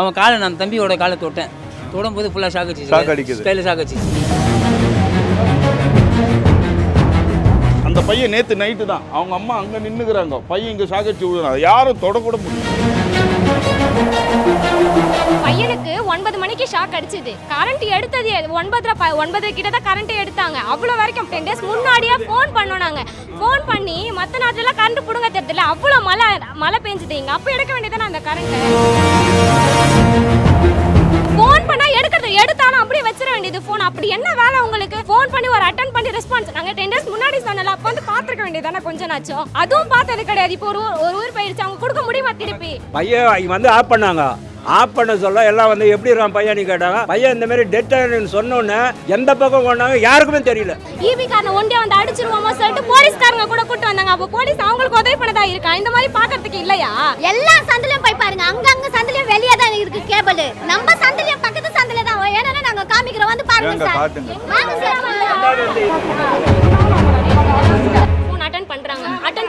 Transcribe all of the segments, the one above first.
அவன் காலை நான் தம்பியோட காலை தொட்டேன். தொடும்போது ஃபுல்லாக ஷாக் Shock அடிக்குது. கையில் ஷாக் அடிச்சு அந்த பையன் நேத்து நைட்டு தான். அவங்க அம்மா அங்க நின்னுக்குறாங்க. பையன் இங்க சாகச்சு விழுறான் யாரும் தொடக்கூட முடியல. பையனுக்கு ஒன்பது மணிக்கு ஷாக் அடிச்சுது. கரண்ட் எடுத்தது ஒன்பதரை ப ஒன்பது கிட்ட தான் கரண்ட் எடுத்தாங்க. அவ்வளோ வரைக்கும் டென் டேஸ் முன்னாடியே ஃபோன் பண்ணோம் நாங்கள் ஃபோன் பண்ணி மற்ற நாட்டிலலாம் கரண்ட் பிடுங்க தெரியல அவ்வளோ மழை மழை பெஞ்சுது இங்கே. அப்போ எடுக்க வேண்டியதானே அந்த கரண்ட்டை பார்த்துருக்க வேண்டியதானே கொஞ்ச நாச்சும் அதுவும் பார்த்தது கிடையாது. இப்போ ஒரு ஒரு ஊர் போயிடுச்சு அவங்க கொடுக்க முடியுமா திருப்பி? பையன் வந்து ஆஃப் பண்ணாங்க. ஆஃப் பண்ண சொல்ல எல்லாம் வந்து எப்படி இருக்கான் பையன் கேட்டாங்க. பையன் இந்த மாதிரி டெட் ஆயிடுன்னு சொன்னோன்னே எந்த பக்கம் கொண்டாங்க யாருக்குமே தெரியல. ஈபி காரனை ஒண்டியா வந்து அடிச்சிருவோமோ சொல்லிட்டு போலீஸ்காரங்க கூட கூட்டு வந்தாங்க. அப்போ போலீஸ் அவங்களுக்கு உதவி பண்ணதா இருக்கா? இந்த மாதிரி பாக்குறதுக்கு இல்லையா? எல்லா சந்திலையும் போய் பாருங்க. அங்க அங்க சந்திலையும் வெளியே தான் இருக்கு கேபிள். நம்ம சந்திலையும் பக்கத்து சந்தில தான். ஏன்னா நாங்க காமிக்கிறோம். வந்து பாருங்க சார்.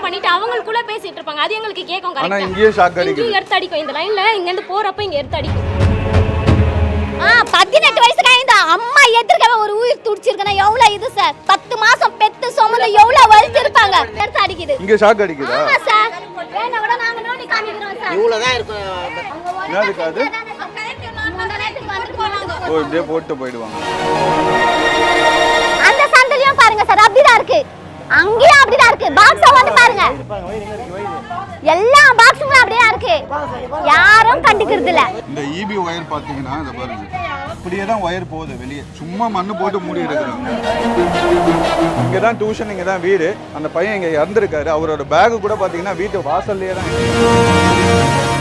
பண்ணிட்டு அவங்களுக்குள்ள பேசிட்டு இருப்பாங்க. அது எங்களுக்கு கேட்கும் ஆனா கரெக்டா இங்கேயும் ஷாக் அடிக்குது இங்கேயும் எடுத்து அடிக்கும். இந்த லைன்ல இங்க இருந்து போறப்ப இங்க எடுத்து அடிக்கும். ஆ பதினெட்டு வயசுல இந்த அம்மா எதிர்க்கவே ஒரு உயிர் துடிச்சிருக்கனா எவ்வளவு இது சார் பத்து மாசம் பெத்து சுமந்து எவ்வளவு வலிச்சிருப்பாங்க? எடுத்து அடிக்குது. இங்க ஷாக் அடிக்குதா? ஆமா சார் வேணா கூட நாங்க நோண்டி காமிக்கிறோம் சார் இவ்வளோதான் இருக்கும். என்னதுக்கு அது முந்தா நேரத்துக்கு வந்துட்டு போனாங்க. ஓ இப்படியே போட்டு போயிடுவாங்க. எல்லா பாக்ஸுமே அப்படியே இருக்கு. யாரும் கண்டுக்கிறது இல்ல இந்த இபி ஒயர் பாத்தீங்கன்னா இதை பாருங்க. இப்படியே தான் ஒயர் போகுது வெளியே. சும்மா மண்ணு போட்டு மூடி எடுக்கிறாங்க. இங்கே தான் டியூஷன் இங்கே தான் வீடு. அந்த பையன் இங்கே இறந்துருக்காரு. அவரோட பேக் கூட பார்த்தீங்கன்னா வீட்டு வாசல்லையே தான் இருக்கு.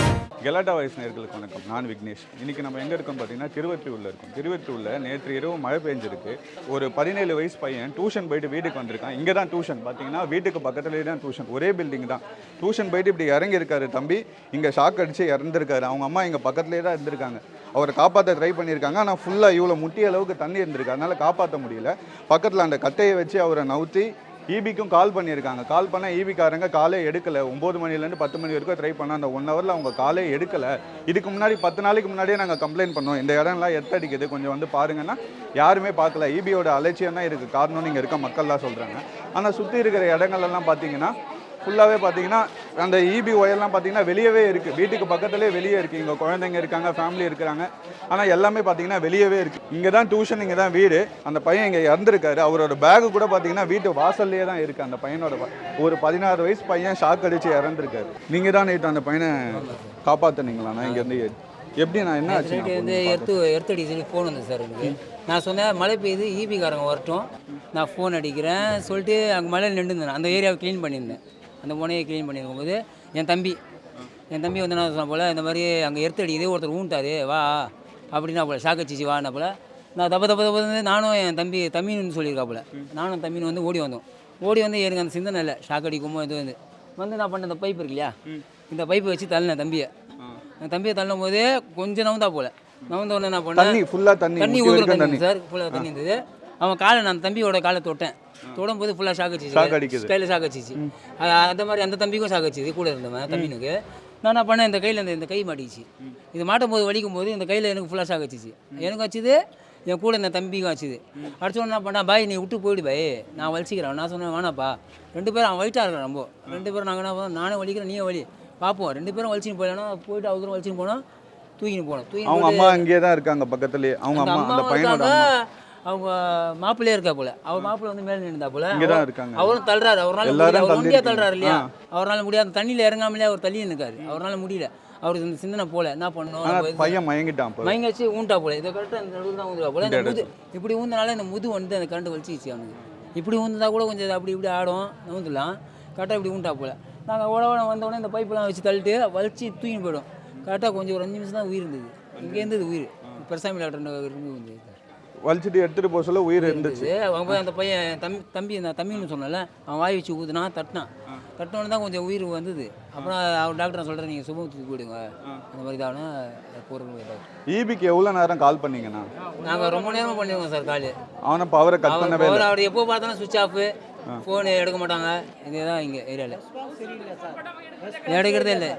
கெலாட்டா வயசு நேர்களுக்கு வணக்கம். நான் விக்னேஷ். இன்னைக்கு நம்ம எங்கே இருக்கோம் பார்த்தீங்கன்னா திருவற்றியூரில் இருக்கோம். திருவற்றியூரில் நேற்று இரவு மழை பெஞ்சிருக்கு. ஒரு பதினேழு வயசு பையன் டியூஷன் போயிட்டு வீட்டுக்கு வந்திருக்கான். இங்கே தான் டியூஷன். பார்த்தீங்கன்னா வீட்டுக்கு பக்கத்துலேயே தான் டியூஷன். ஒரே பில்டிங் தான். டியூஷன் போயிட்டு இப்படி இறங்கியிருக்காரு தம்பி. இங்கே ஷாக் அடித்து இறந்துருக்காரு. அவங்க அம்மா இங்கே பக்கத்துலேயே தான் இருந்திருக்காங்க. அவரை காப்பாற்ற ட்ரை பண்ணியிருக்காங்க. ஆனால் ஃபுல்லாக இவ்வளோ முட்டிய அளவுக்கு தண்ணி இருந்திருக்கு. அதனால் காப்பாற்ற முடியல. பக்கத்தில் அந்த கட்டையை வச்சு அவரை நவுத்தி ஈபிக்கும் கால் பண்ணியிருக்காங்க. கால் பண்ணால் ஈபிக்காரங்க காலே எடுக்கலை. ஒம்பது மணிலேருந்து பத்து மணி வரைக்கும் ட்ரை பண்ண அந்த ஒன் ஹவரில் அவங்க காலே எடுக்கலை. இதுக்கு முன்னாடி பத்து நாளைக்கு முன்னாடியே நாங்கள் கம்ப்ளைண்ட் பண்ணோம். இந்த இடம்லாம் எத்தடிக்குது? கொஞ்சம் வந்து பாருங்கன்னா யாருமே பார்க்கல. ஈபியோட அலட்சியம் தான் இருக்குது காரணம் இங்கே இருக்க மக்கள்லாம் சொல்கிறாங்க ஆனால் சுற்றி இருக்கிற இடங்கள்லாம் பார்த்தீங்கன்னா ஃபுல்லாகவே பார்த்தீங்கன்னா அந்த இபி ஒயர்லாம் பார்த்தீங்கன்னா வெளியவே இருக்குது வீட்டுக்கு பக்கத்துலேயே வெளியே இருக்குது இங்கே குழந்தைங்க இருக்காங்க ஃபேமிலி இருக்கிறாங்க. ஆனால் எல்லாமே பார்த்தீங்கன்னா வெளியவே இருக்குது இங்கே தான் டியூஷன் இங்கே தான் வீடு. அந்த பையன் இங்கே இறந்துருக்காரு. அவரோட பேகு கூட பார்த்தீங்கன்னா வீட்டு வாசல்லையே தான் இருக்குது அந்த பையனோட ஒரு பதினாறு வயசு பையன் ஷாக் அடிச்சு இறந்துருக்காரு. நீங்கள் தான் நேற்று அந்த பையனை காப்பாற்றுனீங்களாண்ணா இங்கேருந்து எப்படி நான் என்ன ஆச்சு? வந்து எடுத்து எடுத்தடி சொல்லி ஃபோன் வந்தது சார் எனக்கு. நான் சொன்னேன் மழை பெய்யுது ஈபிக்காரங்க வரட்டும். நான் ஃபோன் அடிக்கிறேன். சொல்லிட்டு அங்கே மழையில் நின்றுந்தேன் அந்த ஏரியாவை க்ளீன் பண்ணியிருந்தேன். அந்த முனையை க்ளீன் பண்ணியிருக்கும்போது என் தம்பி என் தம்பி வந்து என்ன சொன்ன போல் இந்த மாதிரி அங்கே எடுத்து அடிக்குது ஒருத்தர் ஊன்ட்டாரு வா அப்படின்னா போல சாக்கச்சிச்சு வான்னா போல நான் தப்ப தப்ப தப்ப வந்து நானும் என் தம்பி தம்பின்னு சொல்லியிருக்காப்புல நானும் தம்பின்னு வந்து ஓடி வந்தோம். ஓடி வந்து எனக்கு அந்த சிந்தனை இல்லை ஷாக் அடிக்குமோ இது வந்து. வந்து நான் பண்ண இந்த பைப் இருக்கு இல்லையா? இந்த பைப்பை வச்சு தள்ளினேன் தம்பியை. என் தம்பியை தள்ளும் போது கொஞ்சம் நவுந்தா போல நவுந்த உடனே நான் தண்ணி பண்ணேன் ஃபுல்லாக தண்ணி தண்ணி தண்ணி சார் ஃபுல்லாக தண்ணி இருந்தது. அவன் காலை நான் தம்பியோட காலை தொட்டேன். தொடும்போது ஃபுல்லாக Shock அடிக்குது. கையில் அது அந்த மாதிரி அந்த தம்பிக்கும் ஷாக் அடிச்சிது கூட இருந்தவன் தம்பினுக்கு. நான் என்ன பண்ணேன் இந்த கையில் இந்த இந்த கை மாட்டிச்சு இது மாட்டும் போது வலிக்கும் போது இந்த கையில் எனக்கு ஃபுல்லாக ஷாக் அடிச்சிச்சு எனக்கு வச்சுது என் கூட இந்த தம்பிக்கும் வச்சுது. அடிச்சோன்னு என்ன பண்ணா பாய் நீ விட்டு போயிடு பாய். நான் வலிச்சிக்கிறேன். நான் சொன்னேன் வேணாப்பா ரெண்டு பேரும் அவன் வெயிட்டாக இருக்கிறான் ரொம்ப. ரெண்டு பேரும் நாங்கள் என்ன பண்ணோம் நானும் வலிக்கிறேன் நீயும் வலி. பார்ப்போம் ரெண்டு பேரும் வலிச்சின்னு போயிடலாம் போயிட்டு அவசரம் வலிச்சின்னு போனோம் தூக்கின்னு போனோம். தூக்கின்னு அவங்க அம்மா இங்கேயே தான் இருக்காங்க பக்கத்துலேயே. அவங்க அம்மா அந்த பையனோட அவங்க மாப்பிள்ளையே இருக்கா போல. அவர் மாப்பிள்ளை வந்து மேல நின்றா போல. இருக்காங்க. அவரும் தள்ளுறாரு. அவரால் ஒண்டியா. தள்ளுறாரு இல்லையா. அவரால் முடியாது அந்த தண்ணியில இறங்காமலே அவர் தள்ளி நிற்காரு அவரால் முடியல. அவருக்கு இந்த சிந்தனை போல. என்ன பண்ணணும்? பையன் மயங்கிட்டான் இப்போ மயங்க வச்சு ஊண்டா போல. இதை கரெக்டாக இந்த நடுவில் தான் ஊந்துருவா போல. இந்த முது இப்படி ஊந்தனால இந்த முது வந்து அந்த கரண்ட் வலிச்சிச்சு அவனுக்கு. இப்படி ஊந்தா கூட கொஞ்சம் அப்படி இப்படி ஆடும். நவுந்துலாம் கரெக்டாக இப்படி ஊண்டா போல. நாங்கள் ஓட ஓட வந்த உடனே இந்த பைப்பெல்லாம் வச்சு தள்ளிட்டு வலிச்சு தூக்கின்னு போயிடும் கரெக்டாக கொஞ்சம் ஒரு அஞ்சு நிமிஷம் தான் உயிர் இருந்தது. இங்கே இருந்தது உயிர். பெருசாமி இருந்து வந்து வலிச்சிட்டு எடுத்துட்டு போக சொல்ல உயிர் இருந்துச்சு. அவங்க போய் அந்த பையன் தம்பி தம்பி நான் தம்பின்னு சொன்னல அவன் வாய் வச்சு ஊதுனா தட்டினான். தட்டினோன்னு தான் கொஞ்சம் உயிர் வந்தது. அப்புறம் அவர் டாக்டர் சொல்கிறேன் நீங்கள் சுபத்துக்கு போயிடுங்க. அந்த மாதிரி போகிறோம் டாக்டர் ஈபிக்கு எவ்வளோ நேரம் கால் பண்ணீங்கண்ணா? நாங்கள் ரொம்ப நேரமாக பண்ணிருக்கோம் சார் காலு. அவனை பவரை கட் பண்ணவே இல்லை. அவர் எப்போ பார்த்தாலும் சுவிட்ச் ஆஃப் ஃபோன் எடுக்க மாட்டாங்க. இதுதான் இங்கே ஏரியாவில் எடுக்கிறதே இல்லை.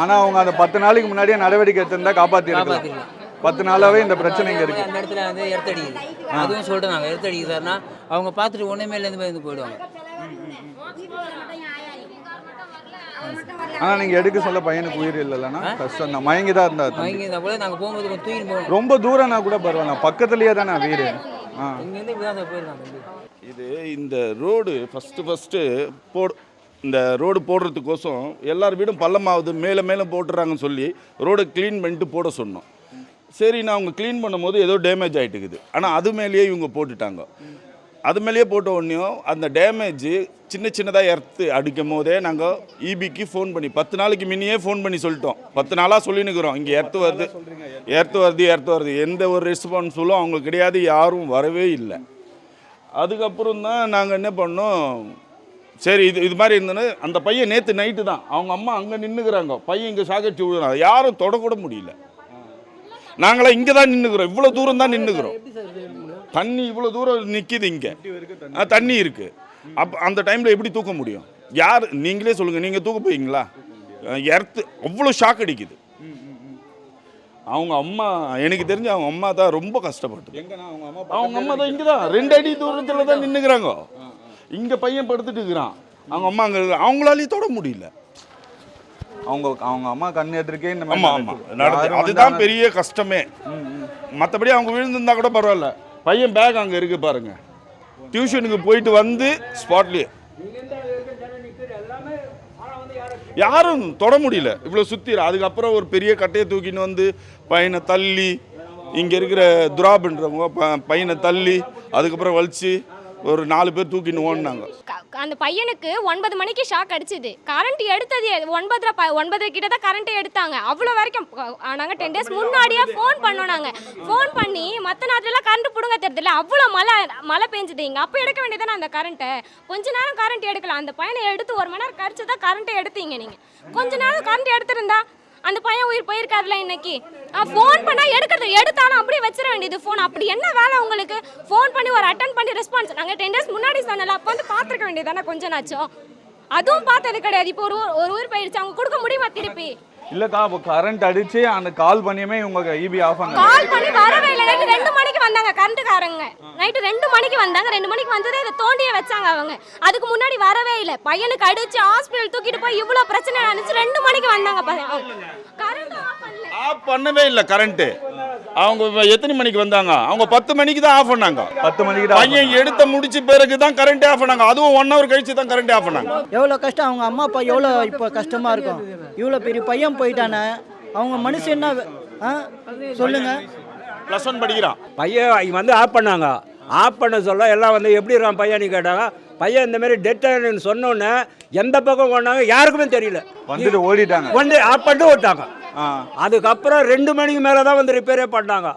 ஆனா அவங்க அந்த பத்து நாளைக்கு முன்னாடியே நடவடிக்கை எடுத்திருந்தா இருக்கலாம் காப்பாத்திருக்கலாம். பத்து நாளாவே இந்த பிரச்சனை இங்க இருக்கு. அந்த இடத்துல வந்து எடுத்தடிக்குது அதுவும் சொல்லிட்டு நாங்கள் எடுத்தடிக்குது சார்னா அவங்க பார்த்துட்டு ஒன்றுமே இல்லைன்னு பயந்து போயிடுவாங்க. ஆனா நீங்க எடுக்க சொல்ல பையனுக்கு உயிர் இல்லைன்னா கஷ்டம் தான். மயங்கி தான் இருந்தா வாங்கி இருந்தால் கூட நாங்கள் போகும்போது கொஞ்சம் தூக்கிட்டு போகணும். ரொம்ப தூரம்னா கூட பரவாயில்ல. பக்கத்துலயே தானே வீடு. ஆ. இங்கேருந்து இப்படி தான் இது இந்த ரோடு ஃபஸ்ட்டு ஃபஸ்ட்டு போடு இந்த ரோடு போடுறதுக்கோசம் எல்லார் வீடும் பள்ளமாகுது மேலே மேலே போட்டுறாங்கன்னு சொல்லி ரோடை க்ளீன் பண்ணிட்டு போட சொன்னோம். சரி நான் அவங்க க்ளீன் பண்ணும்போது ஏதோ டேமேஜ் ஆகிட்டுக்குது ஆனால் அது மேலேயே இவங்க போட்டுட்டாங்க. அது மேலேயே போட்ட உடனேயும் அந்த டேமேஜ் சின்ன சின்னதாக எர்த்து அடிக்கும் போதே நாங்கள் இபிக்கு ஃபோன் பண்ணி பத்து நாளைக்கு முன்னையே ஃபோன் பண்ணி சொல்லிட்டோம். பத்து நாளாக சொல்லினுக்கிறோம் இங்கே எர்த்து வருது எர்த்து வருது. எர்த்து வருது எந்த ஒரு ரெஸ்பான்ஸும் அவங்களுக்கு கிடையாது யாரும் வரவே இல்லை. அதுக்கப்புறம் தான் நாங்கள் என்ன பண்ணோம் சரி இது இது மாதிரி இருந்தோன்னு அந்த பையன் நேற்று நைட்டு தான். அவங்க அம்மா அங்கே நின்றுக்கிறாங்க பையன் இங்கே சாகடிச்சு விழுறாங்க யாரும் தொடக்கூட முடியல. நாங்களாம் இங்கே தான் நின்றுக்கிறோம் இவ்வளோ தூரம் தான் நின்றுக்கிறோம் தண்ணி இவ்வளோ தூரம் நிற்கிது இங்கே. தண்ணி இருக்குது அப்போ அந்த டைமில் எப்படி தூக்க முடியும்? யார் நீங்களே சொல்லுங்கள் நீங்கள் தூக்க போவீங்களா எர்த்து அவ்வளோ ஷாக் அடிக்குது. அவங்க அம்மா எனக்கு தெரிஞ்சு அவங்க அம்மா தான் ரொம்ப அம்மா அவங்க அம்மா தான் இங்கே தான் ரெண்டு அடி தூரத்தில் தான் நின்றுக்கிறாங்க இங்கே பையன் படுத்துட்டு இருக்கிறான். அவங்க அம்மா அங்கே அவங்களாலேயும் தொட முடியல. அவங்க அவங்க அம்மா கண் எதிர்க்கே இந்த மாதிரி ஆமாம். நடந்து அதுதான் பெரிய கஷ்டமே. மற்றபடி அவங்க விழுந்திருந்தா கூட பரவாயில்ல. பையன் பேக் அங்கே இருக்கு பாருங்க. டியூஷனுக்கு போயிட்டு வந்து ஸ்பாட்லேயே யாரும் தொட முடியல. இவ்வளோ சுற்றி அதுக்கப்புறம் ஒரு பெரிய கட்டையை தூக்கின்னு வந்து பையனை தள்ளி இங்கே இருக்கிற துராபுன்றவங்க பையனை தள்ளி அதுக்கப்புறம் வலிச்சு ஒரு நாலு பேர் தூக்கின்னு ஓடினாங்க க- அந்த பையனுக்கு ஒன்பது மணிக்கு ஷாக் அடிச்சுது. கரண்ட் எடுத்தது ஒன்பதரை ப ஒன்பதரை கிட்ட தான் கரண்ட் எடுத்தாங்க. அவ்வளோ வரைக்கும் நாங்கள் டென் டேஸ் முன்னாடியே ஃபோன் பண்ணோம் நாங்கள் ஃபோன் பண்ணி மற்ற நேரத்துலலாம் கரண்ட் பிடுங்க தெரியல அவ்வளோ மழை மழை பெஞ்சுது. இங்கே அப்போ எடுக்க வேண்டியதானே அந்த கரண்ட்டை கொஞ்ச நேரம் கரண்ட் எடுக்கலாம். அந்த பையனை எடுத்து ஒரு மணி நேரம் கழிச்சு தான் கரண்ட்டை எடுத்தீங்க நீங்கள் கொஞ்ச நேரம் கரண்ட் எடுத்திருந்தா அந்த பையன் உயிர் போயிருக்காருல இன்னைக்கு. ஃபோன் பண்ணா எடுக்கிறது எடுத்தாலும் அப்படியே வச்சிட வேண்டியது ஃபோன் அப்படி என்ன வேலை உங்களுக்கு? ஃபோன் பண்ணி ஒரு அட்டன் பண்ணி ரெஸ்பான்ஸ் நாங்கள் டென் டேஸ் முன்னாடி சொன்னல அப்போ வந்து பார்த்துருக்க வேண்டியது தானே கொஞ்ச நாச்சும் அதுவும் பார்த்தது கிடையாது. இப்போ ஒரு ஊர் ஒரு உயிர் போயிடுச்சு அவங்க கொடுக்க முடியுமா திருப்பி? இல்லக்கா அப்போ கரண்ட் அடிச்சு அந்த கால் பண்ணியுமே இவங்க இபி ஆஃப் பண்ணாங்க கால் பண்ணி வரவே இல்லை. நைட்டு ரெண்டு மணிக்கு வந்தாங்க கரண்ட்டுக்காரங்க நைட்டு ரெண்டு மணிக்கு வந்தாங்க. ரெண்டு மணிக்கு வந்ததே இதை தோண்டியே வச்சாங்க அவங்க. அதுக்கு முன்னாடி வரவே இல்லை. பையனுக்கு அடிச்சு ஹாஸ்பிட்டல் தூக்கிட்டு போய் இவ்வளோ பிரச்சனை நடந்துச்சு ரெண்டு மணிக்கு வந்தாங்க கரண்ட் ஆஃப் பண்ணல. ஆஃப் பண்ணவே இல்லை கரண்ட்டு அவங்க எத்தனை மணிக்கு வந்தாங்க? அவங்க பத்து மணிக்கு தான் ஆஃப் பண்ணாங்க. பத்து மணிக்கு தான் பையன் எடுத்த முடிச்ச பிறகு தான் கரண்ட் ஆஃப் பண்ணாங்க. அதுவும் ஒன் ஹவர் கழிச்சு தான் கரண்ட் ஆஃப் பண்ணாங்க. எவ்வளோ கஷ்டம்? அவங்க அம்மா அப்பா எவ்வளோ இப்போ கஷ்டமாக இருக்கும்? இவ்வளோ பெரிய பையன் போயிட்டானே. அவங்க மனுஷன் என்ன ஆ? சொல்லுங்க. ப்ளஸ் ஒன் படிக்கிறான். பையன் வந்து ஆஃப் பண்ணாங்க. ஆஃப் பண்ண சொல்ல எல்லாம் வந்து எப்படி இருக்கான் பையன்னு கேட்டாங்க. பையன் இந்த மாதிரி டெட் ஆயிடுன்னு சொன்னோன்னே எந்த பக்கம் கொண்டாங்க யாருக்குமே தெரியல. வந்துட்டு ஓடிட்டாங்க. வந்து ஆஃப் பண்ணிட்டு விட்டாங்க ஆ அதுக்கப்புறம் ரெண்டு மணிக்கு மேலே தான் வந்து ரிப்பேரே பண்ணாங்க.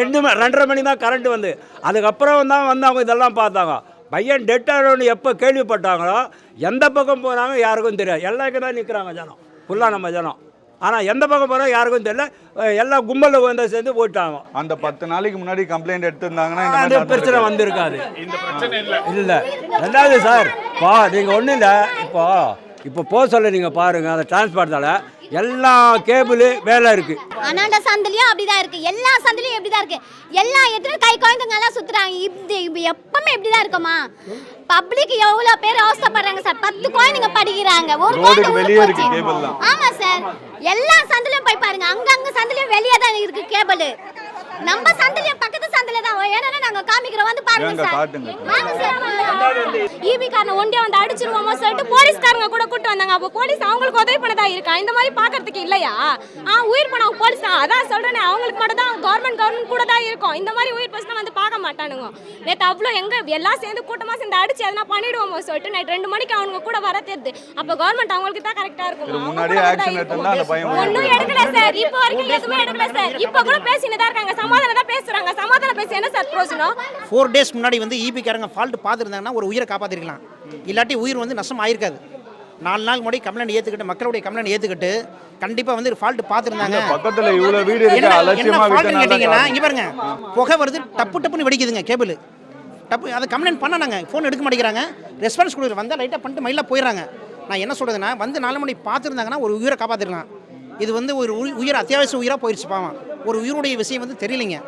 ரெண்டு மணி ரெண்டரை மணி தான் கரண்ட் வந்து. அதுக்கப்புறம் தான் வந்து அவங்க இதெல்லாம் பார்த்தாங்க. பையன் டெட் ஆகணும்னு எப்போ கேள்விப்பட்டாங்களோ எந்த பக்கம் போனாங்க யாருக்கும் தெரியாது. இங்கே தான் நிற்கிறாங்க ஜனம். ஃபுல்லாக நம்ம ஜனம். ஆனால் எந்த பக்கம் போகிறோம் யாருக்கும் தெரியல. எல்லாம் கும்பலில் வந்து சேர்ந்து போயிட்டாங்க. அந்த பத்து நாளைக்கு முன்னாடி கம்ப்ளைண்ட் எடுத்திருந்தாங்கன்னா அந்த பிரச்சனை. வந்திருக்காது. இல்லை. இல்லை. ரெண்டாவது சார் இப்போ நீங்கள் ஒன்றும் இல்லை. இப்போ இப்போ போக சொல்ல நீங்கள் பாருங்கள் அந்த டிரான்ஸ்போர்ட்டால் எல்லா கேபிள் வேலை இருக்குது அனாண்ட சந்திலையும் அப்படிதான் இருக்கு. எல்லா சந்திலையும் இப்படிதான் இருக்கு. எல்லா இடத்துலயும் கை குழந்தைங்க எல்லாம் சுத்துறாங்க. இது இது எப்பவுமே இப்படிதான் இருக்குமா? பப்ளிக் எவ்வளவு பேர் அவஸ்தைப்படுறாங்க சார். பத்து குழந்தைங்க படிக்கிறாங்க. ஒரு குழந்தை இருக்கு. ஆமா சார். எல்லா சந்திலையும் போய் பாருங்க. அங்கங்க சந்திலையும் வெளியே தான் இருக்கு கேபிள் நம்ம சந்திலையும் பக்கத்து சந்தில தான் ஏன்னா நாங்க காமிக்கிறோம்? வந்து பாருங்க சார். சார். ஈபி காரனை ஒண்டியா வந்து அடிச்சிருவோமோ சொல்லிட்டு போலீஸ்காரங்க கூட கூட்டு வந்தாங்க. அப்போ போலீஸ் அவங்களுக்கு உதவி பண்ணதா இருக்கா? இந்த மாதிரி பாக்குறதுக்கு இல்லையா? ஆ உயிர் போனவங்க போலீஸ் தான். அதான் சொல்றேனே அவங்களுக்கு மட்டும் தான் கவர்மெண்ட் கவர்மெண்ட் கூட தான் இருக்கும். இந்த மாதிரி உயிர் பசங்க வந்து பார்க்க மாட்டானுங்க. நேற்று அவ்வளோ எங்க எல்லாம் சேர்ந்து கூட்டமா சேர்ந்து அடிச்சு எதனா பண்ணிடுவோமோ சொல்லிட்டு நைட் ரெண்டு மணிக்கு அவனுங்க கூட வர தெரியுது. அப்போ கவர்மெண்ட் அவங்களுக்கு தான் கரெக்டா இருக்கும். ஒன்றும் எடுக்கல சார். இப்போ வரைக்கும் எதுவுமே எடுக்கல சார். இப்போ கூட பேசினு தான் இருக்காங்க சமாதானம் தான் பேசுறாங்க. சமாதானம் பேசி என்ன சார் பிரோஜனம் ஃபோர் டேஸ் முன்னாடி வந்து ஈபிக்காரங்க ஃபால்ட் பார்த்துருந்தாங்கன்னா ஒரு உயிரை காப்பாற்றிருக்கலாம் இல்லாட்டி உயிர் வந்து நஷ்டம் ஆயிருக்காது. நாலு நாள் முன்னாடி கம்ப்ளைண்ட் ஏற்றுக்கிட்டு மக்களுடைய கம்ப்ளைண்ட் ஏற்றுக்கிட்டு கண்டிப்பாக வந்து ஃபால்ட் பார்த்துருந்தாங்க. பக்கத்துல இவ்வளவு வீடு கேட்டிங்கன்னா இங்கே பாருங்க. புகை வருது டப்பு டப்புன்னு வெடிக்குதுங்க கேபிள். டப்பு அதை கம்ப்ளைண்ட் பண்ண நாங்கள் ஃபோன் எடுக்க மாட்டேங்கிறாங்க. ரெஸ்பான்ஸ் கொடுக்குற வந்தால் லைட்டாக பண்ணிட்டு மைலாக போயிடுறாங்க. நான் என்ன சொல்கிறதுனா வந்து நாலு மணி பார்த்துருந்தாங்கன்னா ஒரு உயிரை காப்பாற்றிருக்கலாம் இது வந்து ஒரு உயி- உயிர் அத்தியாவசிய உயிராக போயிடுச்சு பாவம். ஒரு உயிருடைய விஷயம் வந்து தெரியலைங்க.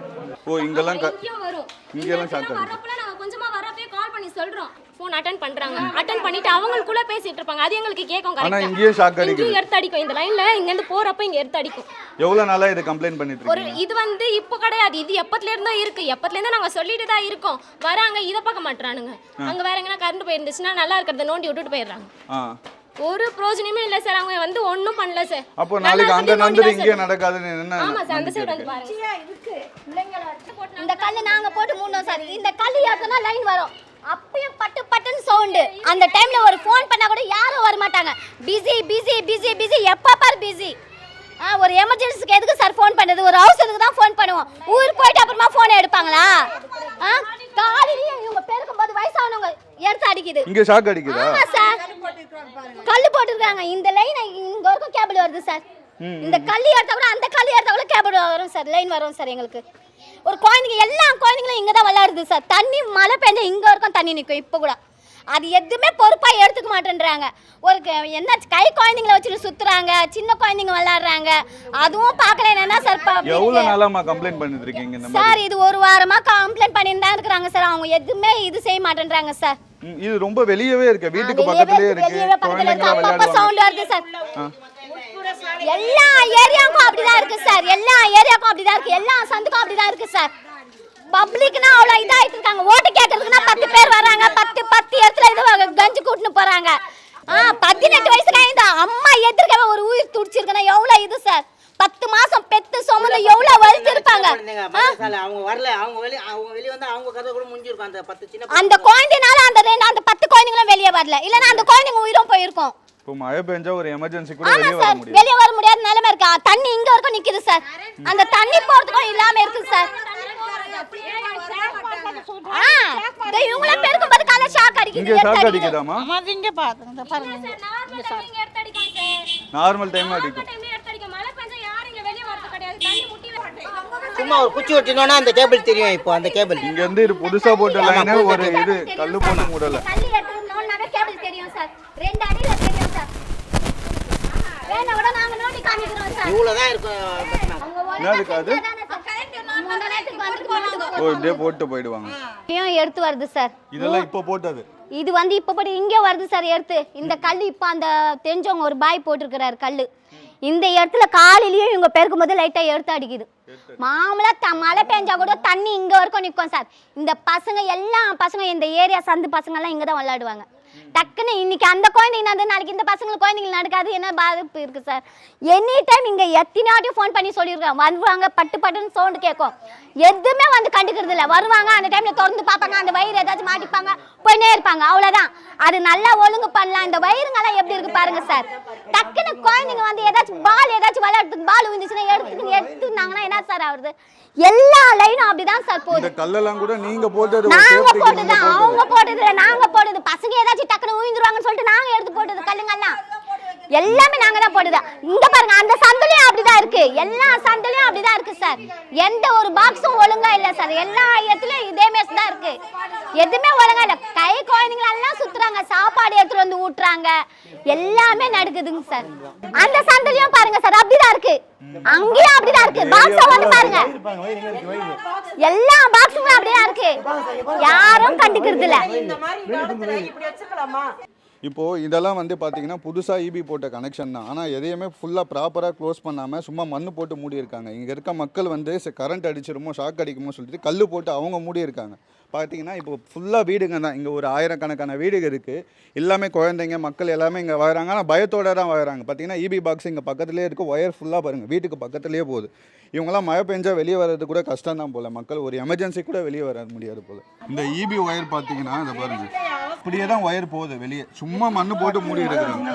ஓ இங்கெல்லாம் வரும். இங்கெல்லாம். வரப்பல நாங்க கொஞ்சமா வரப்பே கால் பண்ணி சொல்றோம். ஃபோன் அட்டன் பண்றாங்க. அட்டன் பண்ணிட்டு அவங்களுக்குள்ள பேசிட்டு இருப்பாங்க. அது எங்களுக்கு கேட்கும் ஆனா கரெக்டா இங்கேயும் ஷாக் அடிக்குது இங்கேயும் எடுத்து அடிக்கும். இந்த லைன்ல இங்க இருந்து போறப்ப இங்க எடுத்து அடிக்கும். எவ்வளவு நாளா இது கம்ப்ளைண்ட் பண்ணிட்டு ஒரு இருக்கீங்க? இது வந்து இப்போ கிடையாது. இது எப்பத்துல இருந்தோ இருக்கு. எப்பத்துல இருந்தோ நாங்க சொல்லிட்டு தான் இருக்கோம். வராங்க இதை பார்க்க மாட்டானுங்க அங்க வேற எங்கன்னா கரண்ட் போயிருந்துச்சுன்னா நல்லா இருக்கிறத நோண்டி விட்டுட்டு போயிடுறாங்க. ஆ. ஒரு பிரயோஜனமே இல்லை சார். அவங்க வந்து ஒன்றும் பண்ணல சார். அப்போ நல்லா நாளைக்கு அங்க நடந்தது இங்கே தான் நடக்காதுன்னு என்ன. ஆமா சார் அந்த சைடு வந்து இருக்கு? பாருங்க. இந்த கல்லு நாங்க போட்டு மூணோம் சார். இந்த கல்லு ஏத்தனா லைன் வரும். அப்பயும் பட்டு பட்டுன்னு சவுண்டு அந்த டைம்ல ஒரு ஃபோன் பண்ணா கூட யாரும் வர மாட்டாங்க பிஸி பிஸி பிஸி பிஸி எப்ப பாரு பிஸி ஒரு எமர்ஜென்சிக்கு எதுக்கு சார் ஃபோன் பண்ணுறது? ஒரு அவசரத்துக்கு தான் ஃபோன் பண்ணுவோம். ஊருக்கு போயிட்டு அப்புறமா ஃபோனை எடுப்பாங்களா? ஆ காலையிலேயே இவங்க பெருக்கும் போது வயசானவங்க எடுத்து அடிக்குது. இங்க ஷாக் அடிக்குதா? ஆமா சார் கல்லு போட்டிருக்காங்க. இந்த லைன் இங்க வரைக்கும் கேபிள் வருது சார் இந்த கல்லு எடுத்தா கூட அந்த கல்லு எடுத்தா கூட கேபிள் வரும் சார் லைன் வரும் சார் எங்களுக்கு. ஒரு குழந்தைங்க எல்லா குழந்தைங்களும் இங்க தான் விளையாடுது சார் தண்ணி மழை பெஞ்சா இங்க வரைக்கும் தண்ணி நிற்கும் இப்போ கூட. அது எதுவுமே பொறுப்பா எடுத்துக்க மாட்டேன்றாங்க. ஒரு என்ன கை குழந்தைங்கள வச்சுட்டு சுத்துறாங்க சின்ன குழந்தைங்க விளையாடுறாங்க. அதுவும் பார்க்கல என்ன சார் எவ்வளவு நாளாமா கம்ப்ளைண்ட் பண்ணிட்டு சார் இது ஒரு வாரமா கம்ப்ளைண்ட் பண்ணிட்டு தான் இருக்கிறாங்க சார். அவங்க எதுவுமே இது செய்ய மாட்டேன்றாங்க சார். இது ரொம்ப வெளியவே இருக்கு. வீட்டுக்கு பக்கத்துலயே இருக்கு. குழந்தைங்க அப்பப்ப விளையாடுவாங்க. sound வருது சார். எல்லா ஏரியாவுக்கும் அப்படிதான் இருக்கு சார். எல்லா ஏரியாவுக்கும் அப்படிதான் இருக்கு. எல்லா சந்துக்கும் அப்படிதான் இருக்கு சார். பப்ளிக்னா அவ்வளோ இதாயிட்டு இருக்காங்க. ஓட்டு கேட்கறதுக்குன்னா பத்து பேர் வராங்க. பத்து பத்து இடத்துல இது கஞ்சி கூட்டின்னு போறாங்க. ஆ பதினெட்டு வயசுல இந்த அம்மா எதிர்க்கவே ஒரு உயிர் துடிச்சிருக்குன்னா எவ்வளோ இது சார்? பத்து மாசம் பெத்து சுமந்து எவ்வளோ வலிச்சிருப்பாங்க ஆ? அவங்க வரல அவங்க வெளியே அவங்க வெளியே வந்து அவங்க கதை கூட முடிஞ்சிருக்கும். அந்த பத்து சின்ன அந்த குழந்தைனால அந்த ரெண்டு அந்த பத்து குழந்தைங்களும் வெளியே வரல. இல்லைன்னா அந்த குழந்தைங்க உயிரும் போயிருக்கும். இப்போ மழை பெஞ்சா ஒரு எமர்ஜென்சி கூட ஆமா வெளியே வர சார் முடியாது. வெளிய வர முடியாத நிலைமை இருக்கு. தண்ணி இங்க வரைக்கும் நிக்குது சார். அந்த தண்ணி போறதுக்கும் இல்லாம இருக்கு சார். இவங்கள பெருக்கும் போது கால ஷாக் அடிக்குது. இங்க எடுத்து ஷாக் அடிக்குது. அடிக்குதாமா சார் நார்மல் டைம் இங்க எடுத்து அடிக்கும் நார்மல் டைம் எடுத்து சும்மா ஒரு குச்சி வச்சிருந்தோன்னா அந்த கேபிள் தெரியும் இப்போ அந்த கேபிள் இங்க இருந்து இது புதுசா போட்ட லைன் ஒரு இது கல்லு போட்டு மூடல. தள்ளி எடுத்துக்கணும்னாவே கேபிள் தெரியும் சார். ரெண்டு அடியில தெரியும் சார். வேணா விட நாங்க நோண்டி காமிக்கிறோம் சார். இவ்வளோ தான் இருக்கும் என்ன இருக்கு அது? மூணு நேரத்துக்கு வந்துட்டு போட்டுக்கோ. ஓ இப்படியே போட்டு போயிடுவாங்க. எடுத்து வருது சார். இதெல்லாம் இப்போ போட்டது. இது வந்து இப்போ படி இங்கே வருது சார் எடுத்து. இந்த கல் இப்போ அந்த தெரிஞ்சவங்க ஒரு பாய் போட்டிருக்கிறாரு கல் இந்த இடத்துல காலையிலயும் இவங்க பெருக்கும் போது லைட்டாக எடுத்து அடிக்குது. மாமலா த மழை பெஞ்சா கூட தண்ணி இங்கே வரைக்கும் நிற்கும் சார். இந்த பசங்க எல்லா பசங்க இந்த ஏரியா சந்து பசங்கெல்லாம் இங்கே தான் விளையாடுவாங்க. டக்குன்னு இன்னைக்கு அந்த குழந்தைங்க நடந்து நாளைக்கு இந்த பசங்களுக்கு குழந்தைங்களுக்கு நடக்காது என்ன பாதிப்பு இருக்கு சார் எனி டைம் இங்கே எத்தனாட்டியும் ஃபோன் பண்ணி சொல்லியிருக்காங்க. வருவாங்க பட்டு பட்டுன்னு சவுண்டு கேட்கும். எதுவுமே வந்து கண்டுக்கிறது இல்லை வருவாங்க அந்த டைமில் திறந்து பார்ப்பாங்க அந்த வயிறு ஏதாச்சும் மாட்டிப்பாங்க போயினே இருப்பாங்க. அவ்வளோதான் அது நல்லா ஒழுங்கு பண்ணலாம். இந்த வயிறுங்கெல்லாம் எப்படி இருக்கு பாருங்க சார் டக்குன்னு குழந்தைங்க வந்து ஏதாச்சும் பால் ஏதாச்சும் விளையாடுறதுக்கு பால் விழுந்துச்சுன்னா எடுத்துக்கிட்டு எடுத்துனாங்கன்னா என்ன சார் ஆகுது எல்லா லைனும் அப்படிதான் சார் போகுது. கல்லெல்லாம் கூட நீங்க போட்டது நாங்க போட்டது அவங்க போட்டது நாங்க போட்டது. பசங்க ஏதாச்சும் டக்குனு உயிந்துருவாங்கன்னு சொல்லிட்டு நாங்க எடுத்து போட்டது கல்லுங்கெல்லாம் எல்லாமே நாங்க தான் போட்டுதான் இங்க பாருங்க அந்த சந்தலையும் அப்படிதான் இருக்கு. எல்லா சந்தலையும் அப்படிதான் இருக்கு சார். எந்த ஒரு பாக்ஸும் ஒழுங்கா இல்ல சார். எல்லா இடத்துலயும் இதே மேஸ் தான் இருக்கு. எதுவுமே ஒழுங்கா இல்ல. கை குழந்தைங்களெல்லாம் சுத்துறாங்க. சாப்பாடு எடுத்துட்டு வந்து ஊட்டுறாங்க. எல்லாமே நடக்குதுங்க சார். அந்த சந்தலையும் பாருங்க சார். அப்படிதான் இருக்கு. அங்கேயும் அப்படிதான் இருக்கு. பாக்ஸ் வந்து பாருங்க. எல்லா பாக்ஸுமே அப்படிதான் இருக்கு. யாரும் கண்டுக்கிறது இல்ல இப்போது இதெல்லாம் வந்து பார்த்தீங்கன்னா புதுசாக இபி போட்ட கனெக்ஷன் தான். ஆனால் எதையுமே ஃபுல்லாக ப்ராப்பராக க்ளோஸ் பண்ணாமல் சும்மா மண் போட்டு மூடி இருக்காங்க இருக்க மக்கள் வந்து கரண்ட் அடிச்சிருமோ ஷாக் அடிக்குமோ சொல்லிட்டு கல் போட்டு அவங்க மூடி இருக்காங்க பார்த்தீங்கன்னா இப்போ ஃபுல்லாக வீடுங்க தான். இங்கே ஒரு ஆயிரக்கணக்கான வீடுங்க இருக்குது எல்லாமே குழந்தைங்க மக்கள் எல்லாமே இங்கே வராங்க ஆனால் பயத்தோட தான் வராங்க பார்த்தீங்கன்னா இபி பாக்ஸ் இங்கே பக்கத்துலேயே இருக்குது ஒயர் ஃபுல்லாக பாருங்கள் வீட்டுக்கு பக்கத்துலேயே போகுது. இவங்கெல்லாம் மழை பெஞ்சால் வெளியே வர்றது கூட கஷ்டம் தான் போல். மக்கள் ஒரு எமர்ஜென்சி கூட வெளியே வர முடியாது போல். இந்த இபி ஒயர் பார்த்தீங்கன்னா இதை பாருங்கள் அப்படியே தான் ஒயர் போகுது வெளியே. சும்மா மண்ணு போட்டு மூடி எடுக்கிறாங்க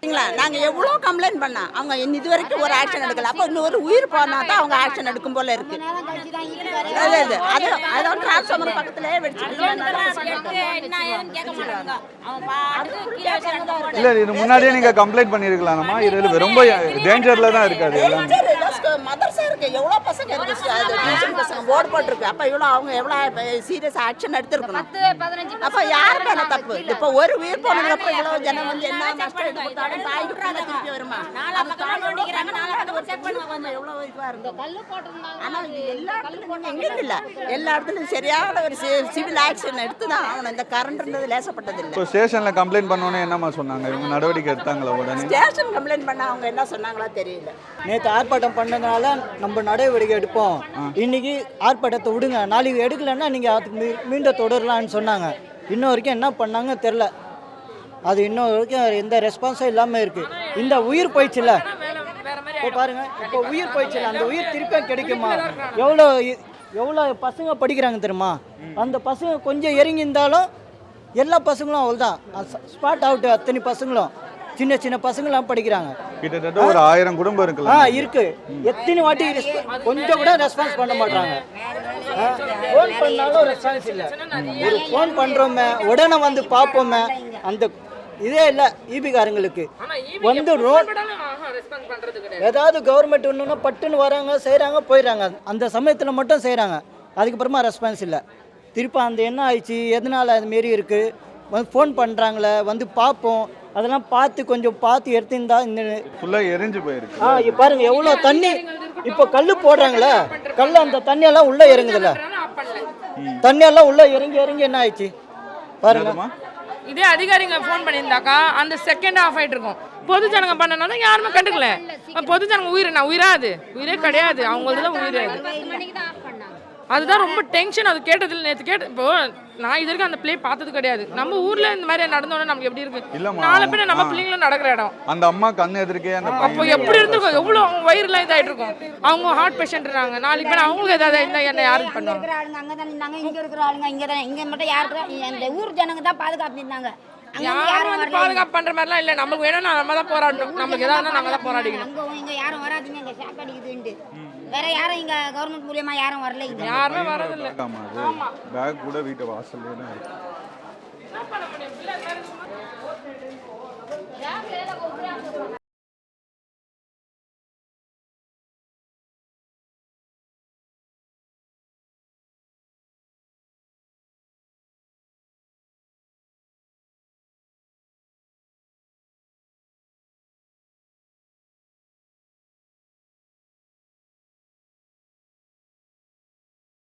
சரிங்களா நாங்கள் எவ்வளோ கம்ப்ளைண்ட் பண்ணோம் அவங்க இது வரைக்கும் ஒரு ஆக்ஷன் எடுக்கல. அப்போ இன்னொரு உயிர் போனா தான் அவங்க ஆக்ஷன் எடுக்கும் போல இருக்கு. அது அது அது. அதோட டிரான்ஸ்ஃபார்மர் பக்கத்துலேயே இல்லை இது முன்னாடியே நீங்கள் கம்ப்ளைண்ட் பண்ணியிருக்கலாமா இது ரொம்ப டேஞ்சரில் தான் இருக்காது எல்லாமே. மதர்ஸாக இருக்கு. பசங்க இருக்கு பசங்க போர்டு போட்டிருக்கு. அப்போ அவங்க எவ்வளோ சீரியஸ் ஆக்ஷன் எடுத்திருக்கணும். அப்போ யாருக்கு தப்பு? இப்போ ஒரு உயிர் போனதுக்கு அப்புறம் ஜனம் வந்து என்ன நஷ்டம் இது கொடுத்தாலும் தாய்க்கு பிள்ளை திருப்பி வருமா? அது தாய் நோண்டிக்கிறாங்க நாலாவது ஒரு செக் பண்ணுவாங்க. கொஞ்சம் எவ்வளோ இதுவாக இருக்கும் ஆனால் இது எல்லா இடத்துலையும் எங்கேயும் இல்லை. எல்லா இடத்துலையும் சரியான ஒரு சிவில் ஆக்ஷன் எடுத்து தான் அவனை இந்த கரண்ட்ன்றது லேசப்பட்டதில்லை இப்போ ஸ்டேஷனில் கம்ப்ளைண்ட் பண்ணோன்னே என்னம்மா சொன்னாங்க? இவங்க நடவடிக்கை எடுத்தாங்களா உடனே? ஸ்டேஷன் கம்ப்ளைண்ட் பண்ண அவங்க என்ன சொன்னாங்களோ தெரியல. நேற்று ஆர்ப்பாட்டம் பண்ணதுனால நம்ம நடவடிக்கை எடுப்போம். இன்னைக்கு ஆர்ப்பாட்டத்தை விடுங்க. நாளைக்கு எடுக்கலைன்னா நீங்கள் அதுக்கு மீ- மீண்டும் தொடரலான்னு சொன்னாங்க. இன்ன வரைக்கும் என்ன பண்ணாங்க தெரில அது இன்ன வரைக்கும் எந்த ரெஸ்பான்ஸும் இல்லாமல் இருக்குது இந்த உயிர் போயிடுச்சுல இப்போ பாருங்கள் இப்போ உயிர் போயிடுச்சுல அந்த உயிர் திருப்பி கிடைக்குமா? எவ்வளோ எவ்வளோ பசங்க படிக்கிறாங்க தெரியுமா? அந்த பசங்க கொஞ்சம் இறங்கி இருந்தாலும் எல்லா பசங்களும் அவ்வளோதான் ஸ்பாட் அவுட் அத்தனை பசங்களும். சின்ன சின்ன பசங்களாம் படிக்கிறாங்க. கிட்டத்தட்ட ஒரு ஆயிரம் குடும்பம் ஆ இருக்குல்ல இருக்கு. எத்தனை வாட்டி கொஞ்சம் கூட ரெஸ்பான்ஸ் பண்ண மாட்டாங்க ஃபோன் பண்ணாலும் ரெஸ்பான்ஸ் இல்லை. ஒரு ஃபோன் பண்ணுறோமே உடனே வந்து பார்ப்போமே அந்த இதே இல்லை ஈபிகாரங்களுக்கு வந்து ரோட் ஏதாவது கவர்மெண்ட் ஒன்றுனா பட்டுன்னு வராங்க செய்கிறாங்க போயிடுறாங்க அந்த சமயத்தில் மட்டும் செய்கிறாங்க அதுக்கப்புறமா ரெஸ்பான்ஸ் இல்லை. திருப்பி அந்த என்ன ஆயிடுச்சு எதனால் அது மாரி இருக்குது வந்து ஃபோன் பண்ணுறாங்களே வந்து பார்ப்போம். அதெல்லாம் பார்த்து கொஞ்சம் பார்த்து எடுத்திருந்தா இந்த ஃபுல்லாக எரிஞ்சு போயிருக்கு. ஆ இப்போ பாருங்க எவ்வளோ தண்ணி? இப்போ கல் போடுறாங்களே கல் அந்த தண்ணியெல்லாம் உள்ளே இறங்குதுல்ல? தண்ணியெல்லாம் உள்ளே இறங்கி இறங்கி என்ன ஆயிடுச்சு? பாருங்க. என்னதும்மா? இதே அதிகாரிங்க ஃபோன் பண்ணியிருந்தாக்கா அந்த செகண்ட் ஆஃப் ஆயிட்டு இருக்கும். பொது ஜனங்க பண்ணனால யாருமே கண்டுக்கல. பொது ஜனங்க உயிர் என்ன? உயிரா அது? உயிரே கிடையாது. அவங்களது தான் உயிர் அது அதுதான் ரொம்ப டென்ஷன் அது கேட்டதில் நேற்று கேட்ட இப்போ நான் இது வரைக்கும் அந்த பிளே பார்த்தது கிடையாது. நம்ம ஊர்ல இந்த மாதிரி நடந்தோன்னே நமக்கு எப்படி இருக்கு. நாலு பேர் நம்ம. பிள்ளைங்களும் நடக்கிற இடம். அந்த அம்மா கண் எதிர்க்கே அந்த அப்போ எப்படி இருந்திருக்கும்? எவ்வளோ அவங்க வயிறுலாம் இதாயிட்டு இருக்கும். அவங்க ஹார்ட் பேஷண்ட்றாங்க நாளைக்கு பேர் அவங்களுக்கு ஏதாவது இருந்தா என்ன யாருக்கு பண்ணுவாங்க? இருக்கிற ஆளுங்க அங்கே தான் நின்னாங்க இங்கே இருக்கிற ஆளுங்க இங்கே தான் இங்கே மட்டும் யாருக்கு இந்த ஊர் ஜனங்க தான் பாதுகாப்பு நின்னாங்க அங்க இருந்து யாரும் யாரும் வந்து பாதுகாப்பு பண்ற மாதிரிலாம் இல்லை. நமக்கு வேணும்னா நம்ம தான் போராடணும். நமக்கு ஏதாவது நாங்கள் தான் போராடிக்கணும். அங்க இங்க யாரும் வராதீங்க. இங்க ஷாக் அடிக்குதுன்ட்டு. வேற யாரும் இங்க கவர்மெண்ட் மூலியமா யாரும் வரல இங்க. யாருமே வரதில்லை. ஆமா அது பேக் கூட வீட்டு வாசல்லே தான் இருக்கு.